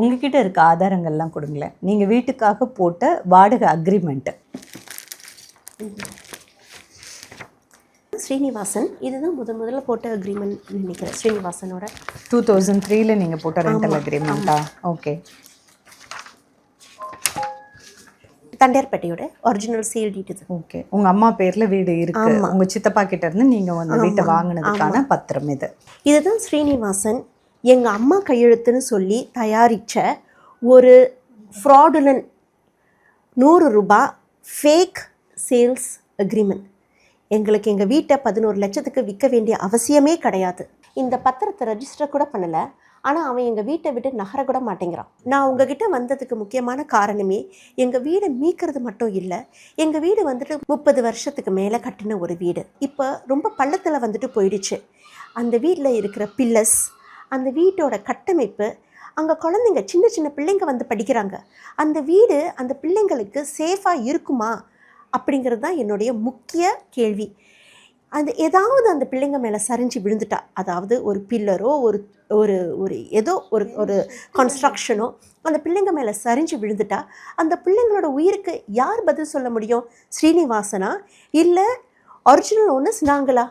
உங்ககிட்ட இருக்க ஆதாரங்கள்லாம் கொடுங்களேன். நீங்கள் வீட்டுக்காக போட்ட வாடகை அக்ரிமெண்ட்டு ஸ்ரீனிவாசன் இதுதான் முத முதல்ல போட்ட அக்ரிமெண்ட் நினைக்கிறேன். ஸ்ரீனிவாசனோட டூ தௌசண்ட் த்ரீல நீங்கள் போட்ட ரெண்டல் அக்ரிமெண்ட்டா ஓகே தண்டையார்பேட்டையோட ஒரிஜினல் சேல் டீட் ஓகே உங்கள் அம்மா பேரில் வீடு இருக்கு. உங்கள் சித்தப்பா கிட்ட இருந்து நீங்கள் வந்து வீட்டை வாங்கினதுக்கான பத்திரம் இது. இதுதான் ஸ்ரீனிவாசன் எங்கள் அம்மா கையெழுத்துன்னு சொல்லி தயாரித்த ஒரு ஃப்ராடுலன் நூறு ரூபா ஃபேக் சேல்ஸ் அக்ரிமெண்ட் எங்களுக்கு எங்கள் வீட்டை பதினோரு லட்சத்துக்கு விற்க வேண்டிய அவசியமே கிடையாது. இந்த பத்திரத்தை ரெஜிஸ்டர் கூட பண்ணலை. ஆனால் அவன் எங்கள் வீட்டை விட்டு நகர கூட மாட்டேங்கிறான். நான் உங்ககிட்ட வந்ததுக்கு முக்கியமான காரணமே எங்கள் வீடை மீக்கிறது மட்டும் இல்லை எங்கள் வீடு வந்துட்டு முப்பது வருஷத்துக்கு மேலே கட்டின ஒரு வீடு. இப்போ ரொம்ப பள்ளத்தில் வந்துட்டு போயிடுச்சு. அந்த வீட்டில் இருக்கிற பில்லர்ஸ் அந்த வீட்டோட கட்டமைப்பு அங்கே குழந்தைங்க சின்ன சின்ன பிள்ளைங்க வந்து படிக்கிறாங்க. அந்த வீடு அந்த பிள்ளைங்களுக்கு சேஃபாக இருக்குமா? அப்படிங்கிறது தான் என்னுடைய முக்கிய கேள்வி. அந்த ஏதாவது அந்த பிள்ளைங்க மேலே சரிஞ்சு விழுந்துட்டா அதாவது ஒரு பில்லரோ ஒரு ஒரு ஒரு ஏதோ ஒரு ஒரு கன்ஸ்ட்ரக்ஷனோ அந்த பிள்ளைங்க மேலே சரிஞ்சு விழுந்துட்டா அந்த பிள்ளைங்களோட உயிருக்கு யார் பதில் சொல்ல முடியும்? ஸ்ரீனிவாசனா? இல்லை ஒரிஜினல் ஒன்று நாங்களா?